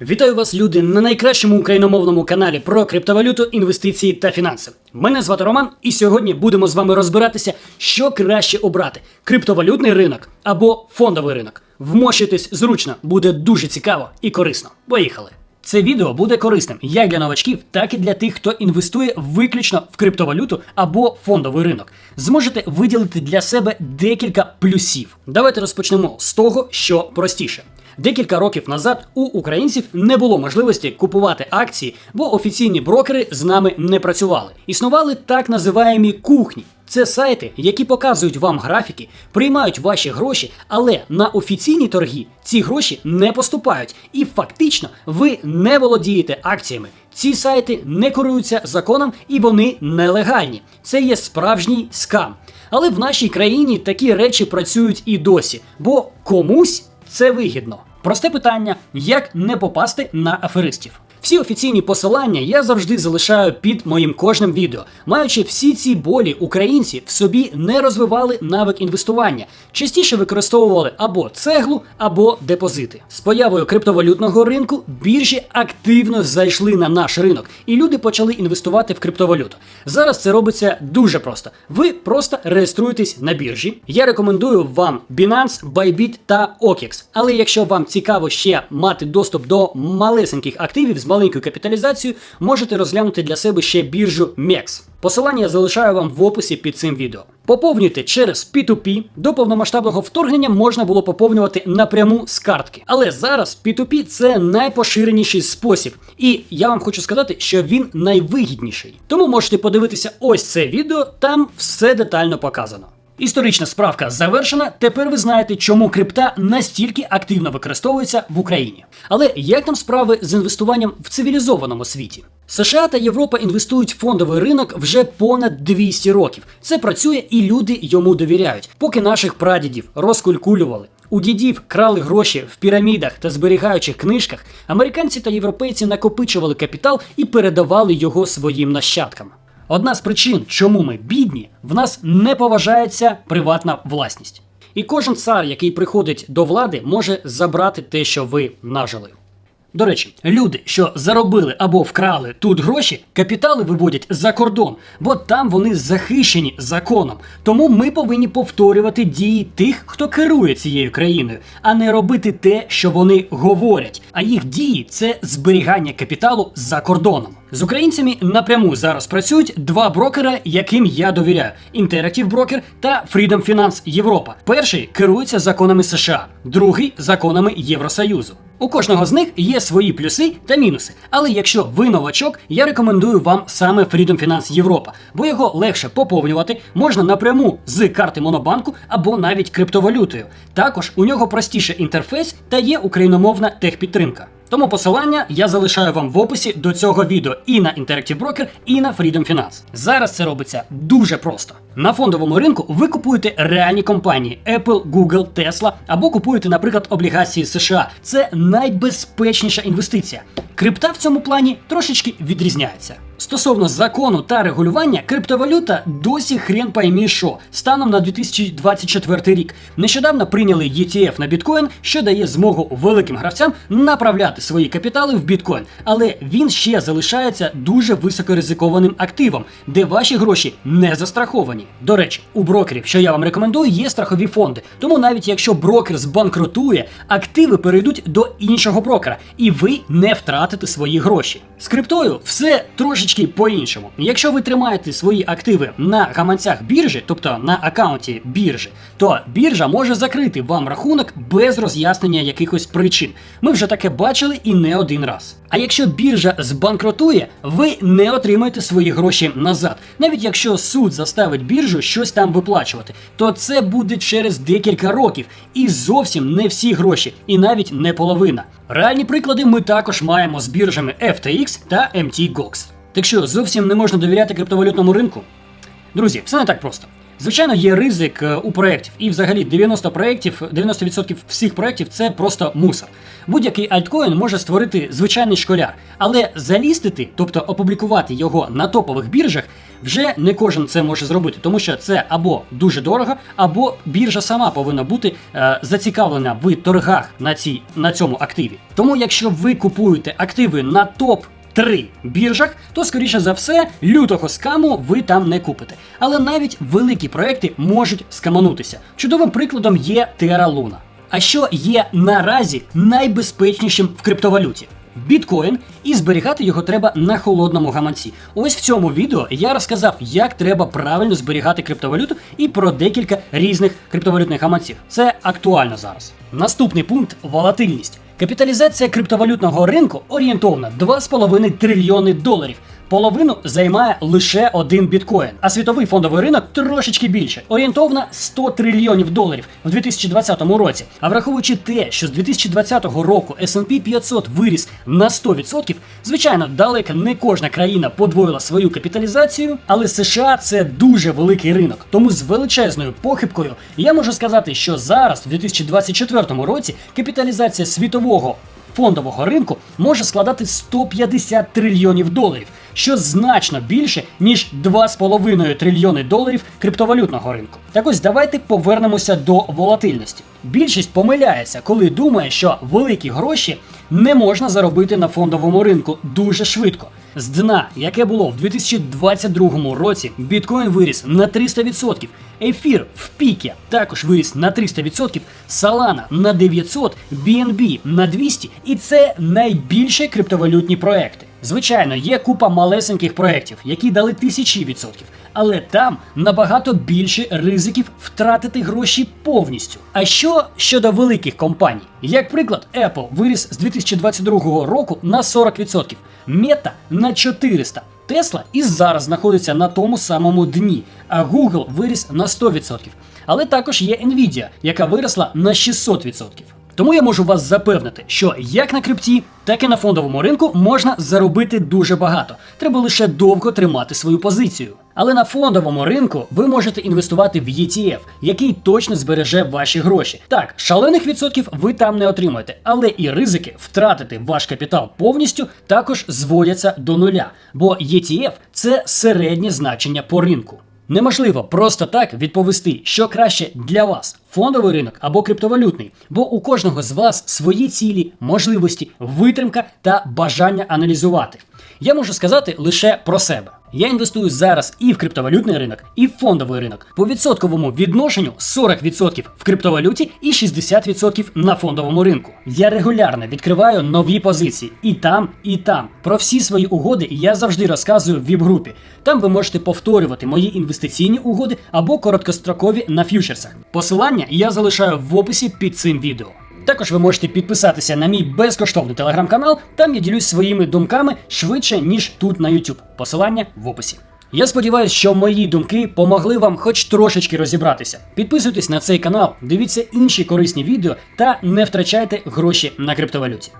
Вітаю вас, люди, на найкращому україномовному каналі про криптовалюту, інвестиції та фінанси. Мене звати Роман, і сьогодні будемо з вами розбиратися, що краще обрати: криптовалютний ринок або фондовий ринок. Вмощитись зручно, буде дуже цікаво і корисно. Поїхали! Це відео буде корисним як для новачків, так і для тих, хто інвестує виключно в криптовалюту або фондовий ринок. Зможете виділити для себе декілька плюсів. Давайте розпочнемо з того, що простіше. Декілька років назад у українців не було можливості купувати акції, бо офіційні брокери з нами не працювали. Існували так називаємі кухні. Це сайти, які показують вам графіки, приймають ваші гроші, але на офіційні торги ці гроші не поступають, і фактично ви не володієте акціями. Ці сайти не керуються законом і вони нелегальні. Це є справжній скам. Але в нашій країні такі речі працюють і досі, бо комусь це вигідно. Просте питання: як не попасти на аферистів? Всі офіційні посилання я завжди залишаю під моїм кожним відео. Маючи всі ці болі, українці в собі не розвивали навик інвестування, частіше використовували або цеглу, або депозити. З появою криптовалютного ринку біржі активно зайшли на наш ринок, і люди почали інвестувати в криптовалюту. Зараз це робиться дуже просто. Ви просто реєструєтесь на біржі. Я рекомендую вам Binance, Bybit та OKEX. Але якщо вам цікаво ще мати доступ до малесеньких активів з маленькою капіталізацією, можете розглянути для себе ще біржу MEX. Посилання я залишаю вам в описі під цим відео. Поповнюйте через P2P. До повномасштабного вторгнення можна було поповнювати напряму з картки. Але зараз P2P це найпоширеніший спосіб. І я вам хочу сказати, що він найвигідніший. Тому можете подивитися ось це відео, там все детально показано. Історична справка завершена. Тепер ви знаєте, чому крипта настільки активно використовується в Україні. Але як там справи з інвестуванням в цивілізованому світі? США та Європа інвестують в фондовий ринок вже понад 200 років. Це працює і люди йому довіряють. Поки наших прадідів розкулькулювали. У дідів крали гроші в пірамідах та зберігаючих книжках, американці та європейці накопичували капітал і передавали його своїм нащадкам. Одна з причин, чому ми бідні, в нас не поважається приватна власність. І кожен цар, який приходить до влади, може забрати те, що ви нажили. До речі, люди, що заробили або вкрали тут гроші, капітали виводять за кордон, бо там вони захищені законом. Тому ми повинні повторювати дії тих, хто керує цією країною, а не робити те, що вони говорять. А їх дії це зберігання капіталу за кордоном. З українцями напряму зараз працюють два брокера, яким я довіряю: Interactive Broker та Freedom Finance Європа. Перший керується законами США, другий законами Євросоюзу. У кожного з них є свої плюси та мінуси. Але якщо ви новачок, я рекомендую вам саме Freedom Finance Європа, бо його легше поповнювати можна напряму з карти Монобанку або навіть криптовалютою. Також у нього простіше інтерфейс та є україномовна техпідтримка. Тому посилання я залишаю вам в описі до цього відео і на Interactive Broker, і на Freedom Finance. Зараз це робиться дуже просто. На фондовому ринку ви купуєте реальні компанії Apple, Google, Tesla або купуєте, наприклад, облігації США. Це найбезпечніша інвестиція. Крипта в цьому плані трошечки відрізняється. Стосовно закону та регулювання, криптовалюта досі хрен поймі що станом на 2024 рік. Нещодавно прийняли ETF на біткоін, що дає змогу великим гравцям направляти свої капітали в біткоін, але він ще залишається дуже високоризикованим активом, де ваші гроші не застраховані. До речі, у брокерів, що я вам рекомендую, є страхові фонди. Тому навіть якщо брокер збанкрутує, активи перейдуть до іншого брокера, і ви не втратите свої гроші. З криптою все трошечки по-іншому. Якщо ви тримаєте свої активи на гаманцях біржі, тобто на аккаунті біржі, то біржа може закрити вам рахунок без роз'яснення якихось причин. Ми вже таке бачили і не один раз. А якщо біржа збанкрутує, ви не отримаєте свої гроші назад. Навіть якщо суд заставить біржу щось там виплачувати, то це буде через декілька років і зовсім не всі гроші, і навіть не половина. Реальні приклади ми також маємо з біржами FTX та MTGOX. Так що зовсім не можна довіряти криптовалютному ринку? Друзі, все не так просто. Звичайно, є ризик е, у проєктів, і взагалі 90 проєктів, 90% всіх проєктів це просто мусор. Будь-який альткоін може створити звичайний школяр, але залістити, тобто опублікувати його на топових біржах, вже не кожен це може зробити, тому що це або дуже дорого, або біржа сама повинна бути е, зацікавлена в торгах на, цій, на цьому активі. Тому, якщо ви купуєте активи на топ три біржах, то скоріше за все лютого скаму ви там не купите. Але навіть великі проекти можуть скаманутися. Чудовим прикладом є Terra Luna. А що є наразі найбезпечнішим в криптовалюті? Біткоін, і зберігати його треба на холодному гаманці. Ось в цьому відео я розказав, як треба правильно зберігати криптовалюту і про декілька різних криптовалютних гаманців. Це актуально зараз. Наступний пункт волатильність. Капіталізація криптовалютного ринку орієнтовна 2,5 трильйони доларів. Половину займає лише один біткоін, а світовий фондовий ринок трошечки більше, орієнтовно 100 трильйонів доларів в 2020 році. А враховуючи те, що з 2020 року S&P 500 виріс на 100%, звичайно, далеко не кожна країна подвоїла свою капіталізацію, але США це дуже великий ринок. Тому з величезною похибкою я можу сказати, що зараз, в 2024 році, капіталізація світового фондового ринку може складати 150 трильйонів доларів, що значно більше ніж 2,5 трильйони доларів криптовалютного ринку. Так ось давайте повернемося до волатильності. Більшість помиляється, коли думає, що великі гроші не можна заробити на фондовому ринку дуже швидко. З дна, яке було в 2022 році, біткоін виріс на 300%, ефір в пікі також виріс на 300%, Solana на 900, BNB на 200, і це найбільші криптовалютні проекти. Звичайно, є купа малесеньких проєктів, які дали тисячі відсотків, але там набагато більше ризиків втратити гроші повністю. А що щодо великих компаній? Як приклад, Apple виріс з 2022 року на 40%, Meta на 400%. Тесла і зараз знаходиться на тому самому дні, а Google виріс на 100%. Але також є Nvidia, яка виросла на 600%. Тому я можу вас запевнити, що як на крипті, так і на фондовому ринку можна заробити дуже багато. Треба лише довго тримати свою позицію. Але на фондовому ринку ви можете інвестувати в ETF, який точно збереже ваші гроші. Так, шалених відсотків ви там не отримаєте, але і ризики втратити ваш капітал повністю також зводяться до нуля. Бо ETF – це середнє значення по ринку. Неможливо просто так відповісти, що краще для вас фондовий ринок або криптовалютний, бо у кожного з вас свої цілі, можливості, витримка та бажання аналізувати. Я можу сказати лише про себе. Я інвестую зараз і в криптовалютний ринок, і в фондовий ринок. По відсотковому відношенню 40% в криптовалюті і 60% на фондовому ринку. Я регулярно відкриваю нові позиції і там, і там. Про всі свої угоди я завжди розказую в віп-групі. Там ви можете повторювати мої інвестиційні угоди або короткострокові на фьючерсах. Посилання я залишаю в описі під цим відео. Також ви можете підписатися на мій безкоштовний телеграм-канал, там я ділюсь своїми думками швидше, ніж тут на YouTube. Посилання в описі. Я сподіваюся, що мої думки помогли вам хоч трошечки розібратися. Підписуйтесь на цей канал, дивіться інші корисні відео та не втрачайте гроші на криптовалюті.